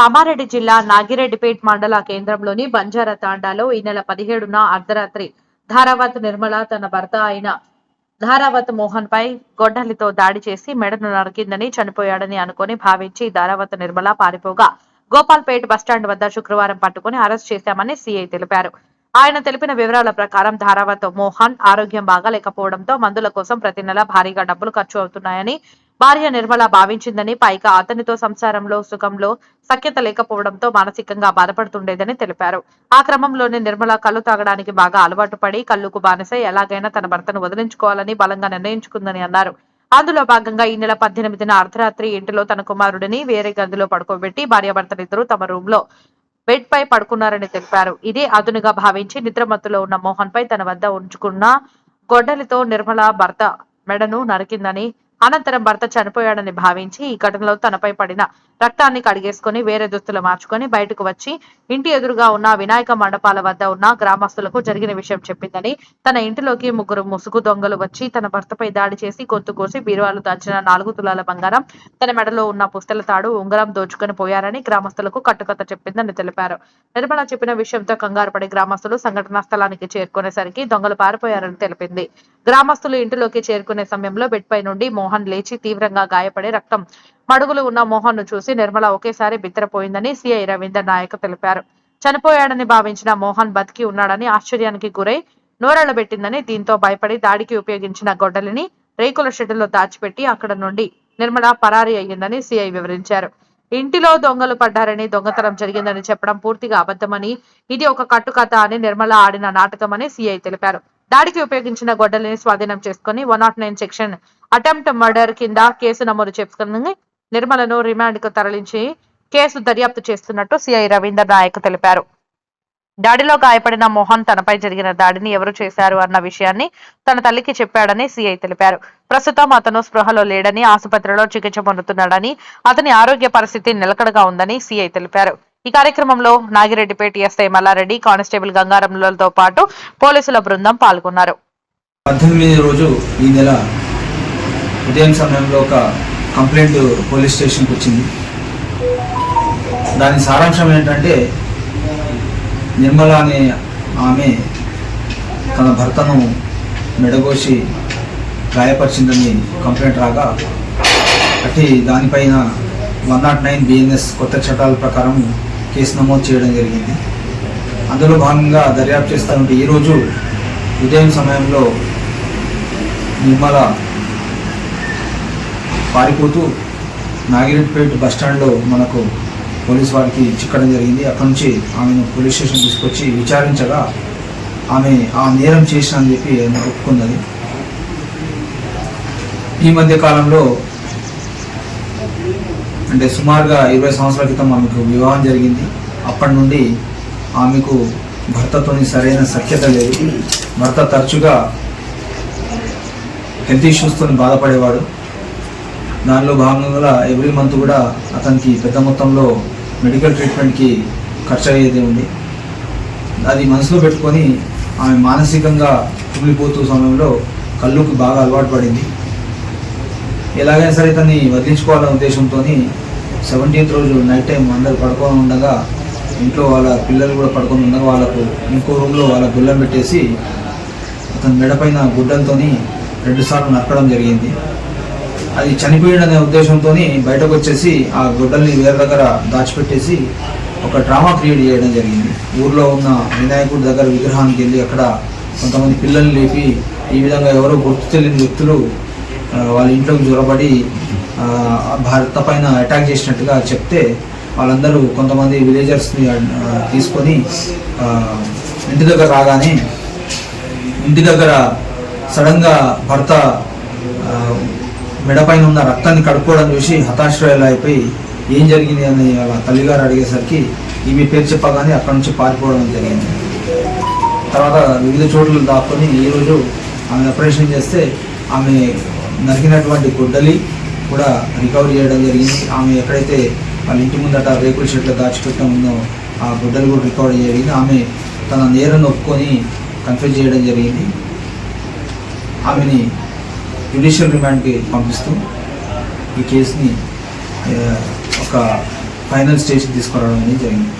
కామారెడ్డి జిల్లా నాగిరెడ్డిపేట్ మండల కేంద్రంలోని బంజారా తాండాలో ఈ నెల పదిహేడున అర్ధరాత్రి ధారావత్ నిర్మల తన భర్త అయిన ధారావత్ మోహన్ పై గొడ్డలితో దాడి చేసి మెడను నరికిందని చనిపోయాడని అనుకుని భావించి ధారావత్ నిర్మల పారిపోగా గోపాల్పేట్ బస్టాండ్ వద్ద శుక్రవారం పట్టుకుని అరెస్ట్ చేశామని సీఐ తెలిపారు. ఆయన తెలిపిన వివరాల ప్రకారం ధారావత్ మోహన్ ఆరోగ్యం బాగాలేకపోవడంతో మందుల కోసం ప్రతి నెల భారీగా డబ్బులు ఖర్చు అవుతున్నాయని భార్య నిర్మల భావించిందని పైగా అతనితో సంసారంలో సుఖంలో సఖ్యత లేకపోవడంతో మానసికంగా బాధపడుతుండేదని తెలిపారు. ఆ క్రమంలోనే నిర్మల కళ్ళు తాగడానికి బాగా అలవాటు పడి కళ్ళుకు బానిసై ఎలాగైనా తన భర్తను వదిలించుకోవాలని బలంగా నిర్ణయించుకుందని అన్నారు. అందులో భాగంగా ఈ నెల పద్దెనిమిదిన అర్ధరాత్రి ఇంటిలో తన కుమారుడిని వేరే గదిలో పడుకోబెట్టి భార్యాభర్తలిద్దరూ తమ రూమ్లో బెడ్ పై పడుకున్నారని తెలిపారు. ఇదే అదునుగా భావించి నిద్రమత్తులో ఉన్న మోహన్ పై తన వద్ద ఉంచుకున్న గొడ్డలితో నిర్మల భర్త మెడను నరికిందని అనంతరం భర్త చనిపోయాడని భావించి ఈ ఘటనలో తనపై పడిన రక్తాన్ని కడిగేసుకుని వేరే దుస్తులు మార్చుకొని బయటకు వచ్చి ఇంటి ఎదురుగా ఉన్న వినాయక మండపాల వద్ద ఉన్న గ్రామస్తులకు జరిగిన విషయం చెప్పిందని తన ఇంటిలోకి ముగ్గురు ముసుగు దొంగలు వచ్చి తన భర్తపై దాడి చేసి గొంతు కోసి బీరువాలు దాచిన నాలుగు తులాల బంగారం తన మెడలో ఉన్న పుస్తల తాడు ఉంగరం దోచుకొని పోయారని గ్రామస్తులకు కట్టుకథ చెప్పిందని తెలిపారు. నిర్మల చెప్పిన విషయంతో కంగారు పడి గ్రామస్తులు సంఘటనా స్థలానికి చేరుకునేసరికి దొంగలు పారిపోయారని తెలిపింది. గ్రామస్తులు ఇంటిలోకి చేరుకునే సమయంలో బెడ్ పై నుండి మోహన్ లేచి తీవ్రంగా గాయపడి రక్తం మడుగులు ఉన్న మోహన్ను చూసి నిర్మల ఒకేసారి బిత్తరపోయిందని సిఐ రవీందర్ నాయక్ తెలిపారు. చనిపోయాడని భావించిన మోహన్ బతికి ఉన్నాడని ఆశ్చర్యానికి గురై నోరెళ్ళబెట్టిందని దీంతో భయపడి దాడికి ఉపయోగించిన గొడ్డలిని రేకుల షెడ్డులో దాచిపెట్టి అక్కడ నుండి నిర్మల పరారీ అయ్యిందని సిఐ వివరించారు. ఇంటిలో దొంగలు పడ్డారని దొంగతనం జరిగిందని చెప్పడం పూర్తిగా అబద్ధమని ఇది ఒక కట్టుకథ అని నిర్మల ఆడిన నాటకమని సిఐ తెలిపారు. దాడికి ఉపయోగించిన గొడ్డలిని స్వాధీనం చేసుకుని one not nine section attempt murder కింద కేసు నమోదు చేసుకుని నిర్మలను రిమాండ్కు తరలించి కేసు దర్యాప్తు చేస్తున్నట్టు సిఐ రవీందర్ నాయక్ తెలిపారు. దాడిలో గాయపడిన మోహన్ తనపై జరిగిన దాడిని ఎవరు చేశారు అన్న విషయాన్ని తన తల్లికి చెప్పాడని సిఐ తెలిపారు. ప్రస్తుతం అతను స్పృహలో లేడని ఆసుపత్రిలో చికిత్స పొందుతున్నాడని అతని ఆరోగ్య పరిస్థితి నిలకడగా ఉందని సిఐ తెలిపారు. ఈ కార్యక్రమంలో నాగిరెడ్డిపేట ఎస్ఐ మల్లారెడ్డి కానిస్టేబుల్ గంగారంలతో పాటు పోలీసుల బృందం పాల్గొన్నారు. పద్దెనిమిది రోజు ఈ నెల ఉదయం సమయంలో ఒక కంప్లైంట్ పోలీస్ స్టేషన్కి వచ్చింది. దాని సారాంశం ఏంటంటే నిర్మల అనే ఆమె తన భర్తను మెడగోసి గాయపరిచిందని కంప్లైంట్ రాగా అట్టి దానిపైన వన్ నాట్ నైన్ బిఎన్ఎస్ కొత్త చట్టాల ప్రకారం కేసు నమోదు చేయడం జరిగింది. అందులో భాగంగా దర్యాప్తు చేస్తూ ఉంటే ఈరోజు ఉదయం సమయంలో నిర్మల పారిపోతూ నాగిరెడ్డిపేట బస్ స్టాండ్లో మనకు పోలీస్ వారికి చిక్కడం జరిగింది. అక్కడి నుంచి ఆమెను పోలీస్ స్టేషన్ తీసుకొచ్చి విచారించగా ఆమె ఆ నేరం చేసిన అని చెప్పి ఒప్పుకున్నది. ఈ మధ్య కాలంలో అంటే సుమారుగా ఇరవై సంవత్సరాల క్రితం ఆమెకు వివాహం జరిగింది. అప్పటి నుండి ఆమెకు భర్తతోని సరైన సఖ్యత లేదు. భర్త తరచుగా హెల్త్ ఇష్యూస్తో బాధపడేవాడు. దానిలో భాగంగా ఎవ్రీ మంత్ కూడా అతనికి పెద్ద మొత్తంలో మెడికల్ ట్రీట్మెంట్కి ఖర్చు అయ్యేది ఉంది. అది మనసులో పెట్టుకొని ఆమె మానసికంగా కుమిలిపోతూ సమయంలో కళ్ళుకి బాగా అలవాటు పడింది. ఎలాగైనా సరే తన్ని వదిలించుకోవాలనే ఉద్దేశంతో సెవెంటీన్త్ రోజు నైట్ టైం అందరు పడుకొని ఉండగా ఇంట్లో వాళ్ళ పిల్లలు కూడా పడుకొని ఉండగా వాళ్ళకు ఇంకో రూమ్లో వాళ్ళ గుళ్ళం పెట్టేసి అతని మెడపైన గుడ్డలతో రెండుసార్లు నరకడం జరిగింది. అది చనిపోయిందనే ఉద్దేశంతో బయటకు వచ్చేసి ఆ గుడ్డల్ని వేరే దగ్గర దాచిపెట్టేసి ఒక డ్రామా క్రియేట్ చేయడం జరిగింది. ఊర్లో ఉన్న వినాయకుడి దగ్గర విగ్రహానికి వెళ్ళి అక్కడ కొంతమంది పిల్లల్ని లేపి ఈ విధంగా ఎవరో గుర్తు తెలియని వ్యక్తులు వాళ్ళ ఇంట్లోకి జొరబడి భర్త పైన అటాక్ చేసినట్టుగా చెప్తే వాళ్ళందరూ కొంతమంది విలేజర్స్ని తీసుకొని ఇంటి దగ్గర రాగానే ఇంటి దగ్గర సడన్గా భర్త మెడపైన ఉన్న రక్తాన్ని కడుక్కోవడం చూసి హతాశ్రయాలు అయిపోయి ఏం జరిగింది అని వాళ్ళ తల్లిగారు అడిగేసరికి ఈమె పేరు చెప్పగానే అక్కడి నుంచి పారిపోవడం జరిగింది. తర్వాత వివిధ చోట్ల దాక్కొని ఈరోజు ఆమె ఆపరేషన్ చేస్తే ఆమె నరికినటువంటి గుడ్డలి కూడా రికవరీ చేయడం జరిగింది. ఆమె ఎక్కడైతే వాళ్ళ ఇంటి ముందట రేకుల షెడ్లో దాచిపెట్టడం ఉందో ఆ గుడ్డలు కూడా రికవరీ జరిగింది. ఆమె తన నేరను ఒప్పుకొని కన్ఫ్యూజ్ చేయడం జరిగింది. ఆమెని జ్యుడిషియల్ రిమాండ్కి పంపిస్తూ ఈ కేసుని ఒక ఫైనల్ స్టేజ్కి తీసుకురావడం అనేది జరిగింది.